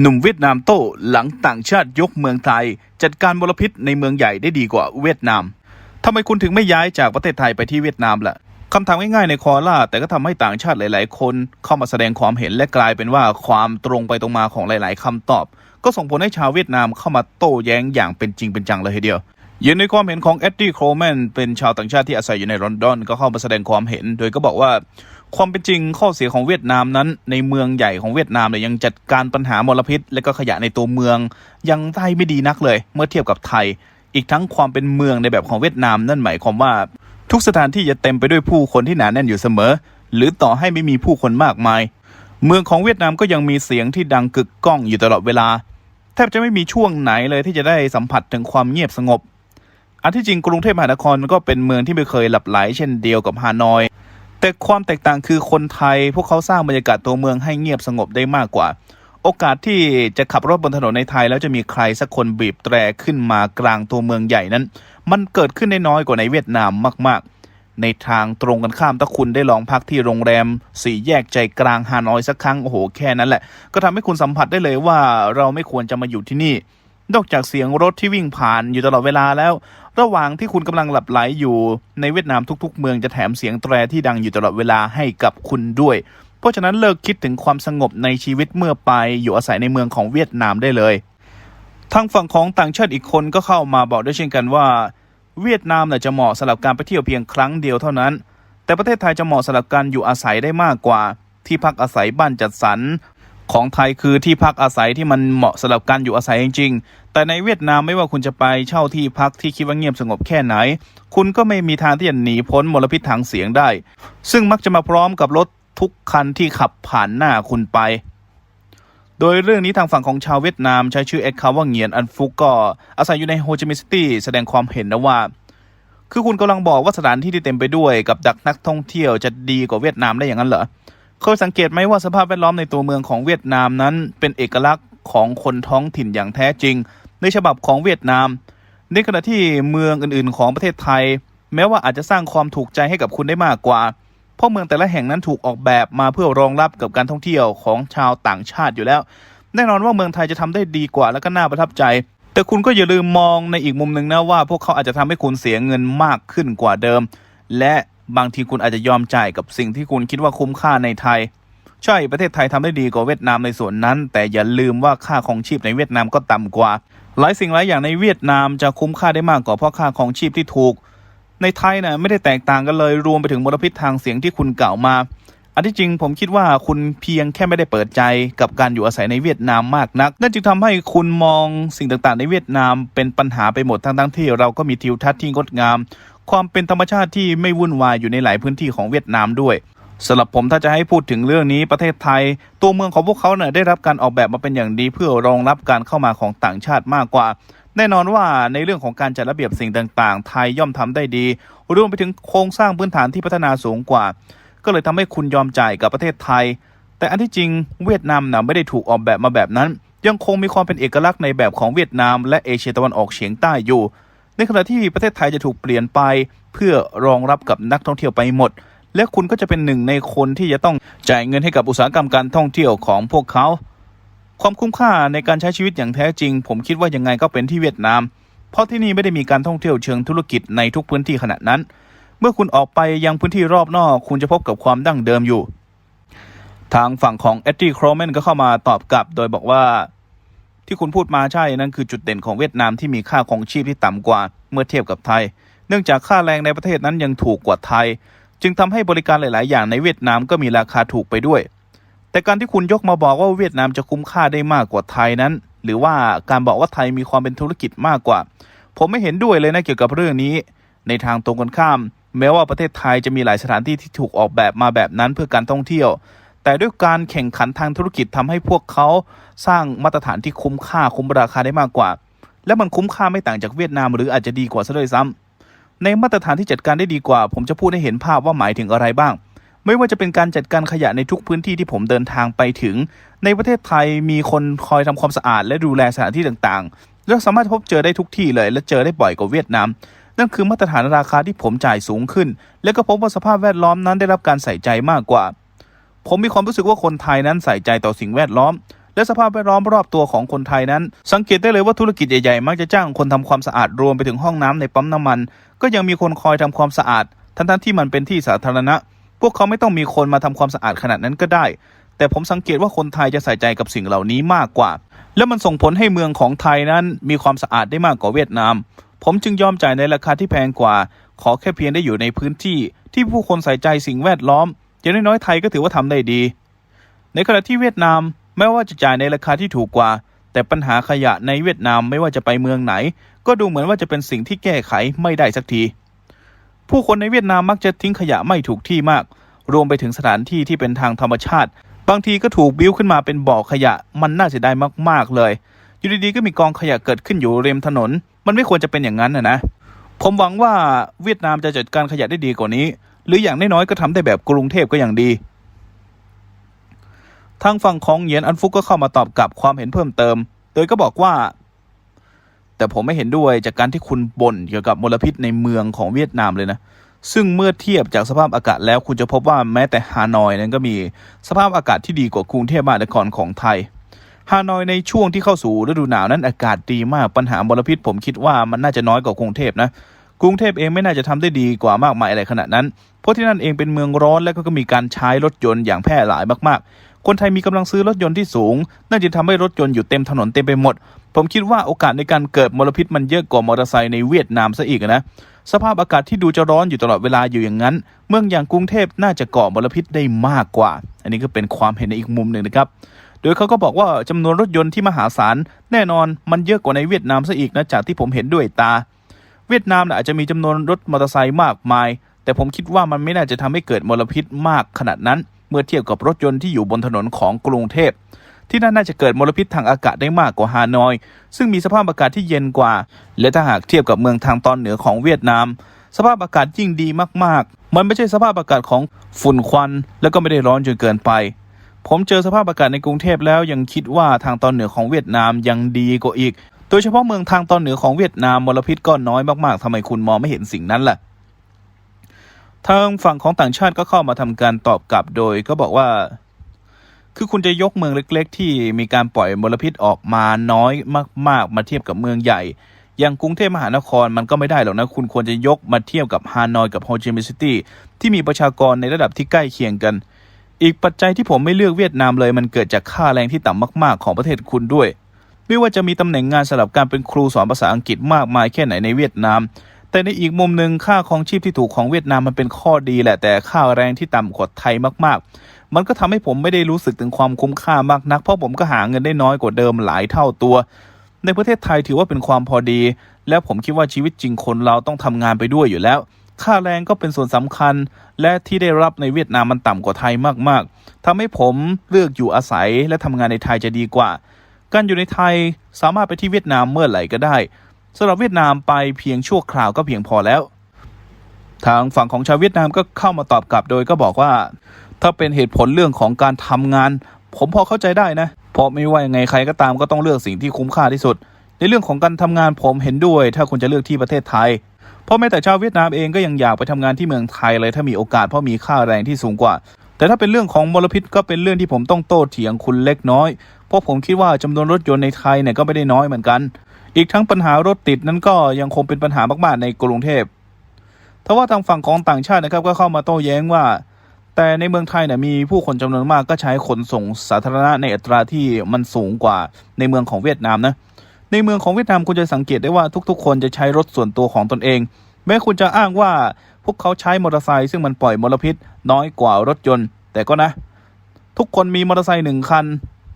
หนุ่มเวียดนามโต้หลังต่างชาติยกเมืองไทย จัดการมลพิษในเมืองใหญ่ได้ดีกว่าเวียดนามทำไมคุณถึงไม่ย้ายจากประเทศไทยไปที่เวียดนามล่ะคำถามง่ายๆในคอล่า แต่ก็ทำให้ต่างชาติหลาย ๆ คนเข้ามาแสดงความเห็นและกลายเป็นว่าความตรงไปตรงมาของหลาย ๆคำตอบ ก็ส่งผลให้ชาวเวียดนามเข้ามาโต้แย้งอย่างเป็นจริงเป็นจังเลยทีเดียวยืนในความเห็นของเอ็ดดี้โคลแมนเป็นชาวต่างชาติที่อาศัยอยู่ในลอนดอนก็เข้ามาแสดงความเห็น โดยก็บอกว่า ความเป็นจริงข้อเสียของเวียดนามนั้น ในเมืองใหญ่ของเวียดนามเนี่ยยังจัดการปัญหามลพิษ และก็ขยะในตัวเมือง ยังได้ไม่ดีนักเลย เมื่อเทียบกับไทย อีกทั้งความเป็นเมืองในแบบของเวียดนามนั่นหมายความว่า ทุกสถานที่จะเต็มไปด้วยผู้คนที่หนาแน่นอยู่เสมอ หรือต่อให้ไม่มีผู้คนมากมาย เมืองของเวียดนามก็ยังมีเสียงที่ดังกึกก้องอยู่ตลอดเวลาแทบจะไม่มีช่วงไหนเลยที่จะได้สัมผัสถึงความเงียบสงบอันที่จริงกรุงเทพมหานครก็เป็นเมืองที่ไม่เคยหลับไหลเช่นเดียวกับฮานอย แต่ความแตกต่างคือคนไทยพวกเขาสร้างบรรยากาศตัวเมืองให้เงียบสงบได้มากกว่า โอกาสที่จะขับรถบนถนนในไทย แล้วจะมีใครสักคนบีบแตรขึ้นมากลางตัวเมืองใหญ่นั้น มันเกิดขึ้นได้น้อยกว่าในเวียดนามมากๆ ในทางตรงกันข้ามถ้าคุณได้ลองพักที่โรงแรม สี่แยกใจกลางฮานอยสักครั้งโอ้โหแค่นั้นแหละ ก็ทำให้คุณสัมผัสได้เลยว่าเราไม่ควรจะมาอยู่ที่นี่ นอกจากเสียงรถที่วิ่งผ่านอยู่ตลอดเวลาแล้ว ระหว่างที่คุณกำลังหลับไหลอยู่ในเวียดนามทุก ๆ เมืองจะแถมเสียงแตรที่ดังอยู่ตลอดเวลาให้กับคุณด้วย เพราะฉะนั้นเลิกคิดถึงความสงบในชีวิตเมื่อไปอยู่อาศัยในเมืองของเวียดนามได้เลย ทางฝั่งของต่างชาติอีกคนก็เข้ามาบอกด้วยเช่นกันว่า เวียดนามน่จะเหมาะสำหรับการไปเที่ยวเพียงครั้งเดียวเท่านั้น แต่ประเทศไทยจะเหมาะสำหรับการอยู่อาศัยได้มากกว่า ที่พักอาศัยบ้านจัดสรร ของไทยคือที่พักอาศัยที่มันเหมาะสำหรับการอยู่อาศัยจริงๆ แต่ในเวียดนามไม่ว่าคุณจะไปเช่าที่พักที่คิดว่าเงียบสงบแค่ไหน คุณก็ไม่มีทางที่จะหนีพ้นมลพิษทางเสียงได้ ซึ่งมักจะมาพร้อมกับรถทุกคันที่ขับผ่านหน้าคุณไป โดยเรื่องนี้ทางฝั่งของชาวเวียดนามใช้ชื่อเอ็กคาว่าเงียนอันฟุกก็อาศัยอยู่ในโฮจิมินห์ซิตี้แสดงความเห็นนะว่าคือคุณกำลังบอกว่าสถานที่ที่เต็มไปด้วยกับดักนักท่องเที่ยวจะดีกว่าเวียดนามได้อย่างนั้นเหรอ เคยสังเกตไหมว่าสภาพแวดล้อมในตัวเมืองของเวียดนามนั้น เป็นเอกลักษณ์ของคนท้องถิ่นอย่างแท้จริง ในฉบับของเวียดนาม ในขณะที่เมืองอื่นๆ ของประเทศไทย แม้ว่าอาจจะสร้างความถูกใจให้กับคุณได้มากกว่า เพราะเมืองแต่ละแห่งนั้นถูกออกแบบมาเพื่อรองรับกับการท่องเที่ยวของชาวต่างชาติอยู่แล้ว แน่นอนว่าเมืองไทยจะทำได้ดีกว่าและก็น่าประทับใจ แต่คุณก็อย่าลืมมองในอีกมุมหนึ่งนะว่า พวกเขาอาจจะทำให้คุณเสียเงินมากขึ้นกว่าเดิม และ บางทีคุณอาจจะยอมจ่ายกับสิ่งที่คุณคิดว่าคุ้มค่าในไทย ใช่ประเทศไทยทำได้ดีกว่าเวียดนามในส่วนนั้น แต่อย่าลืมว่าค่าของชีพในเวียดนามก็ต่ำกว่า หลายสิ่งหลายอย่างในเวียดนามจะคุ้มค่าได้มากกว่าเพราะค่าของชีพที่ถูก ในไทยนะไม่ได้แตกต่างกันเลยรวมไปถึงมลพิษทางเสียงที่คุณกล่าวมา อันที่จริงผมคิดว่าคุณเพียงแค่ไม่ได้เปิดใจกับการอยู่อาศัยในเวียดนามมากนัก นั่นจึงทำให้คุณมองสิ่งต่างๆ ในเวียดนามเป็นปัญหาไปหมดทั้งๆที่เราก็มีทิวทัศน์ที่งดงาม ความเป็นธรรมชาติที่ไม่วุ่นวายอยู่ในหลายพื้นที่ของเวียดนามด้วยสำหรับผมถ้าจะให้พูดถึงเรื่องนี้ประเทศไทย ตัวเมืองของพวกเขาเนี่ยได้รับการออกแบบมาเป็นอย่างดี เพื่อรองรับการเข้ามาของต่างชาติมากกว่า แน่นอนว่าในเรื่องของการจัดระเบียบสิ่งต่างๆ ไทยย่อมทำได้ดี รวมไปถึงโครงสร้างพื้นฐานที่พัฒนาสูงกว่า ก็เลยทำให้คุณยอมจ่ายกับประเทศไทย แต่อันที่จริงเวียดนามน่ะไม่ได้ถูกออกแบบมาแบบนั้น ยังคงมีความเป็นเอกลักษณ์ในแบบของเวียดนาม และเอเชียตะวันออกเฉียงใต้อยู่ ในขณะที่ประเทศไทยจะถูกเปลี่ยนไป เพื่อรองรับกับนักท่องเที่ยวไปหมด และคุณก็จะเป็นหนึ่งในคนที่จะต้องจ่ายเงินให้กับอุตสาหกรรมการท่องเที่ยวของพวกเขา ความคุ้มค่าในการใช้ชีวิตอย่างแท้จริง ผมคิดว่ายังไงก็เป็นที่เวียดนาม เพราะที่นี่ไม่ได้มีการท่องเที่ยวเชิงธุรกิจในทุกพื้นที่ขนาดนั้น เมื่อคุณออกไปยังพื้นที่รอบนอก คุณจะพบกับความดั้งเดิมอยู่ ทางฝั่งของเอ็ดดี้โครแมนก็เข้ามาตอบกลับ โดยบอกว่า ที่คุณพูดมาใช่นั่นคือจุดเด่นของเวียดนามที่มีค่าของชีพที่ต่ำกว่าเมื่อเทียบกับไทย เนื่องจากค่าแรงในประเทศนั้นยังถูกกว่าไทย จึงทำให้บริการหลาย ๆ อย่างในเวียดนามก็มีราคาถูกไปด้วย แต่การที่คุณยกมาบอกว่าเวียดนามจะคุ้มค่าได้มากกว่าไทยนั้น หรือว่าการบอกว่าไทยมีความเป็นธุรกิจมากกว่า ผมไม่เห็นด้วยเลยนะเกี่ยวกับเรื่องนี้ ในทางตรงกันข้าม แม้ว่าประเทศไทยจะมีหลายสถานที่ที่ถูกออกแบบมาแบบนั้นเพื่อการท่องเที่ยว แต่ด้วยการแข่งขันทางธุรกิจทำให้พวกเขาสร้างมาตรฐานที่คุ้มค่าคุ้มราคาได้มากกว่า และมันคุ้มค่าไม่ต่างจากเวียดนาม หรืออาจจะดีกว่าซะด้วยซ้ำในมาตรฐานที่จัดการได้ดีกว่า ผมจะพูดให้เห็นภาพว่าหมายถึงอะไรบ้าง ไม่ว่าจะเป็นการจัดการขยะในทุกพื้นที่ที่ผมเดินทางไปถึง ในประเทศไทยมีคนคอยทำความสะอาด และดูแลสถานที่ต่างๆและสามารถพบเจอได้ทุกที่เลย และเจอได้บ่อยกว่าเวียดนามนั่นคือมาตรฐานราคาที่ผมจ่ายสูงขึ้น และก็พบว่าสภาพแวดล้อมนั้นได้รับการใส่ใจมากกว่า ผมมีความรู้สึกว่าคนไทยนั้นใส่ใจต่อสิ่งแวดล้อม และสภาพแวดล้อมรอบตัวของคนไทยนั้น สังเกตได้เลยว่าธุรกิจใหญ่ๆมักจะจ้างคนทำความสะอาดรวมไปถึงห้องน้ำในปั๊มน้ำมัน ก็ยังมีคนคอยทำความสะอาด ทั้งๆที่มันเป็นที่สาธารณะ พวกเขาไม่ต้องมีคนมาทำความสะอาดขนาดนั้นก็ได้ แต่ผมสังเกตว่าคนไทยจะใส่ใจกับสิ่งเหล่านี้มากกว่า และมันส่งผลให้เมืองของไทยนั้น มีความสะอาดได้มากกว่าเวียดนาม ผมจึงยอมจ่ายในราคาที่แพงกว่า ขอแค่เพียงได้อยู่ในพื้นที่ ที่ผู้คนใส่ใจสิ่งแวดล้อม อย่างน้อยๆไทยก็ถือว่าทำได้ดี ในขณะที่เวียดนามแม้ว่าจะจ่ายในราคาที่ถูกกว่า แต่ปัญหาขยะในเวียดนามไม่ว่าจะไปเมืองไหน ก็ดูเหมือนว่าจะเป็นสิ่งที่แก้ไขไม่ได้สักที ผู้คนในเวียดนามมักจะทิ้งขยะไม่ถูกที่มาก รวมไปถึงสถานที่ที่เป็นทางธรรมชาติ บางทีก็ถูกบิ้วขึ้นมาเป็นบ่อขยะ มันน่าเสียดายมากๆเลย อยู่ดีๆก็มีกองขยะเกิดขึ้นอยู่ริมถนน มันไม่ควรจะเป็นอย่างนั้นนะนะ ผมหวังว่าเวียดนามจะจัดการขยะได้ดีกว่านี้ หรืออย่างน้อยๆก็ทำได้แบบกรุงเทพก็อย่างดีทางฝั่งของเหยียนอันฟุกก็เข้ามาตอบกลับความเห็นเพิ่มเติม โดยก็บอกว่า แต่ผมไม่เห็นด้วยจากการที่คุณบ่นเกี่ยวกับมลพิษในเมืองของเวียดนามเลยนะ ซึ่งเมื่อเทียบจากสภาพอากาศแล้วคุณจะพบว่าแม้แต่ฮานอยนั้นก็มีสภาพอากาศที่ดีกว่ากรุงเทพมหานครของไทย ฮานอยในช่วงที่เข้าสู่ฤดูหนาวนั้นอากาศดีมากปัญหามลพิษ ผมคิดว่ามันน่าจะน้อยกว่ากรุงเทพนะ กรุงเทพเองไม่น่าจะทำได้ดีกว่ามากมายอะไรขนาดนั้น เพราะที่นั่นเองเป็นเมืองร้อนและก็มีการใช้รถยนต์อย่างแพร่หลายมากๆ คนไทยมีกำลังซื้อรถยนต์ที่สูงน่าจะทำให้รถยนต์อยู่เต็มถนนเต็มไปหมด ผมคิดว่าโอกาสในการเกิดมลพิษมันเยอะกว่ามอเตอร์ไซค์ในเวียดนามซะอีกนะสภาพอากาศที่ดูจะร้อนอยู่ตลอดเวลาอยู่อย่างนั้น เมืองอย่างกรุงเทพน่าจะก่อมลพิษได้มากกว่า อันนี้ก็เป็นความเห็นในอีกมุมหนึ่งนะครับ โดยเขาก็บอกว่าจำนวนรถยนต์ที่มหาศาลแน่นอนมันเยอะกว่าในเวียดนามซะอีกนะจากที่ผมเห็นด้วยตา เวียดนามนะอาจจะมีจำนวนรถมอเตอร์ไซค์มากมาย แต่ผมคิดว่ามันไม่น่าจะทำให้เกิดมลพิษมากขนาดนั้น เมื่อเทียบกับรถยนต์ที่อยู่บนถนนของกรุงเทพ ที่นั่นน่าจะเกิดมลพิษทางอากาศได้มากกว่าฮานอย ซึ่งมีสภาพอากาศที่เย็นกว่า และถ้าหากเทียบกับเมืองทางตอนเหนือของเวียดนาม สภาพอากาศยิ่งดีมากๆ มันไม่ใช่สภาพอากาศของฝุ่นควัน แล้วก็ไม่ได้ร้อนจนเกินไปผมเจอสภาพอากาศในกรุงเทพแล้วยังคิดว่าทางตอนเหนือของเวียดนามยังดีกว่าอีก โดยเฉพาะเมืองทางตอนเหนือของเวียดนามมลพิษก็น้อยมากๆทำไมคุณมองไม่เห็นสิ่งนั้นล่ะ ทางฝั่งของต่างชาติก็เข้ามาทำการตอบกลับโดยก็บอกว่า คือคุณจะยกเมืองเล็ก ๆ ที่มีการปล่อยมลพิษออกมาน้อยมาก ๆ มาเทียบกับเมืองใหญ่ อย่างกรุงเทพมหานครมันก็ไม่ได้หรอกนะ คุณควรจะยกมาเทียบกับฮานอยกับโฮจิมินห์ซิตี้ที่มีประชากรในระดับที่ใกล้เคียงกัน อีกปัจจัยที่ผมไม่เลือกเวียดนามเลย มันเกิดจากค่าแรงที่ต่ำมาก ๆ ของประเทศคุณด้วย ไม่ว่าจะมีตำแหน่งงานสำหรับการเป็นครูสอนภาษาอังกฤษมากมายแค่ไหนในเวียดนาม แต่ในอีกมุมหนึ่งค่าของชีพที่ถูกของเวียดนามมันเป็นข้อดีแหละแต่ค่าแรงที่ต่ำกว่าไทยมากๆ มันก็ทำให้ผมไม่ได้รู้สึกถึงความคุ้มค่ามากนัก เพราะผมก็หาเงินได้น้อยกว่าเดิมหลายเท่าตัว ในประเทศไทยถือว่าเป็นความพอดี และผมคิดว่าชีวิตจริงคนเราต้องทำงานไปด้วยอยู่แล้วค่าแรงก็เป็นส่วนสำคัญ และที่ได้รับในเวียดนามมันต่ำกว่าไทยมากๆทำให้ผมเลือกอยู่อาศัยและทำงานในไทยจะดีกว่า การอยู่ในไทยสามารถไปที่เวียดนามเมื่อไหร่ก็ได้สำหรับเวียดนามไปเพียงชั่วคราวก็เพียงพอแล้ว ทางฝั่งของชาวเวียดนามก็เข้ามาตอบกลับโดยก็บอกว่า ถ้าเป็นเหตุผลเรื่องของการทำงาน ผมพอเข้าใจได้นะเพราะไม่ว่ายังไงใครก็ตามก็ต้องเลือกสิ่งที่คุ้มค่าที่สุด ในเรื่องของการทำงานผมเห็นด้วย ถ้าคุณจะเลือกที่ประเทศไทย เพราะแม้แต่ชาวเวียดนามเองก็ยังอยากไปทำงานที่เมืองไทยเลยถ้ามีโอกาสเพราะมีค่าแรงที่สูงกว่า แต่ถ้าเป็นเรื่องของมลพิษก็เป็นเรื่องที่ผมต้องโต้เถียงคุณเล็กน้อย เพราะผมคิดว่าจำนวนรถยนต์ในไทยเนี่ยก็ไม่ได้น้อยเหมือนกัน อีกทั้งปัญหารถติดนั้นก็ยังคงเป็นปัญหามากๆในกรุงเทพทว่าทางฝั่งของต่างชาตินะครับก็เข้ามาโต้แย้งว่า แต่ในเมืองไทยเนี่ยมีผู้คนจำนวนมากก็ใช้ขนส่งสาธารณะในอัตราที่มันสูงกว่าในเมืองของเวียดนามนะในเมืองของเวียดนามคุณจะสังเกตได้ว่าทุกๆ คนจะใช้รถส่วนตัวของตนเอง แม้คุณจะอ้างว่าพวกเขาใช้มอเตอร์ไซค์ซึ่งมันปล่อยมลพิษน้อยกว่ารถยนต์ แต่ก็นะ ทุกคนมีมอเตอร์ไซค์หนึ่งคัน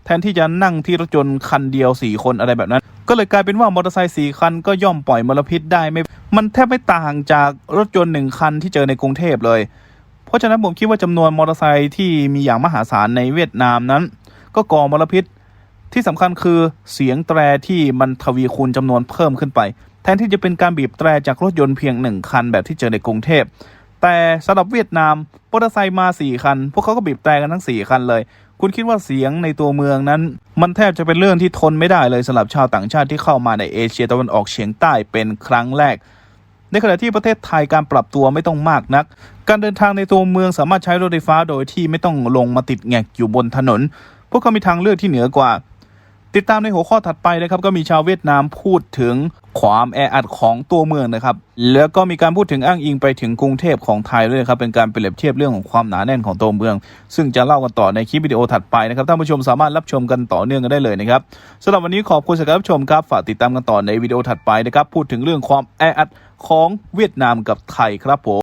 แทนที่จะนั่งที่รถยนต์คันเดียวสี่คนอะไรแบบนั้น ก็เลยกลายเป็นว่ามอเตอร์ไซค์สี่คันก็ย่อมปล่อยมลพิษได้ไม่ มันแทบไม่ต่างจากรถยนต์หนึ่งคันที่เจอในกรุงเทพเลย เพราะฉะนั้นผมคิดว่าจำนวนมอเตอร์ไซค์ที่มีอย่างมหาศาลในเวียดนามนั้น ก็ก่อมลพิษที่สำคัญคือเสียงแตรที่มันทวีคูณจำนวนเพิ่มขึ้นไป แทนที่จะเป็นการบีบแตรจากรถยนต์เพียงหนึ่งคันแบบที่เจอในกรุงเทพ แต่สำหรับเวียดนามมอเตอร์ไซค์มาสี่คัน พวกเขาก็บีบแตรกันทั้งสี่คันเลย คุณคิดว่าเสียงในตัวเมืองนั้น มันแทบจะเป็นเรื่องที่ทนไม่ได้เลยสำหรับชาวต่างชาติที่เข้ามาในเอเชียตะวันออกเฉียงใต้เป็นครั้งแรก ในขณะที่ประเทศไทยการปรับตัวไม่ต้องมากนัก การเดินทางในตัวเมืองสามารถใช้รถไฟฟ้าโดยที่ไม่ต้องลงมาติดแงกอยู่บนถนน พวกเขามีทางเลือกที่เหนือกว่า ติดตามในหัวข้อถัดไปนะครับก็มีชาวเวียดนามพูดถึงความแออัดของตัวเมืองนะครับ แล้วก็มีการพูดถึงอ้างอิงไปถึงกรุงเทพของไทยด้วยครับ เป็นการเปรียบเทียบเรื่องของความหนาแน่นของตัวเมือง ซึ่งจะเล่ากันต่อในคลิปวิดีโอถัดไปนะครับ ท่านผู้ชมสามารถรับชมกันต่อเนื่องกันได้เลยนะครับสำหรับวันนี้ขอบคุณสำหรับรับชมครับ ฝากติดตามกันต่อในวิดีโอถัดไปนะครับ พูดถึงเรื่องความแออัดของเวียดนามกับไทยครับผม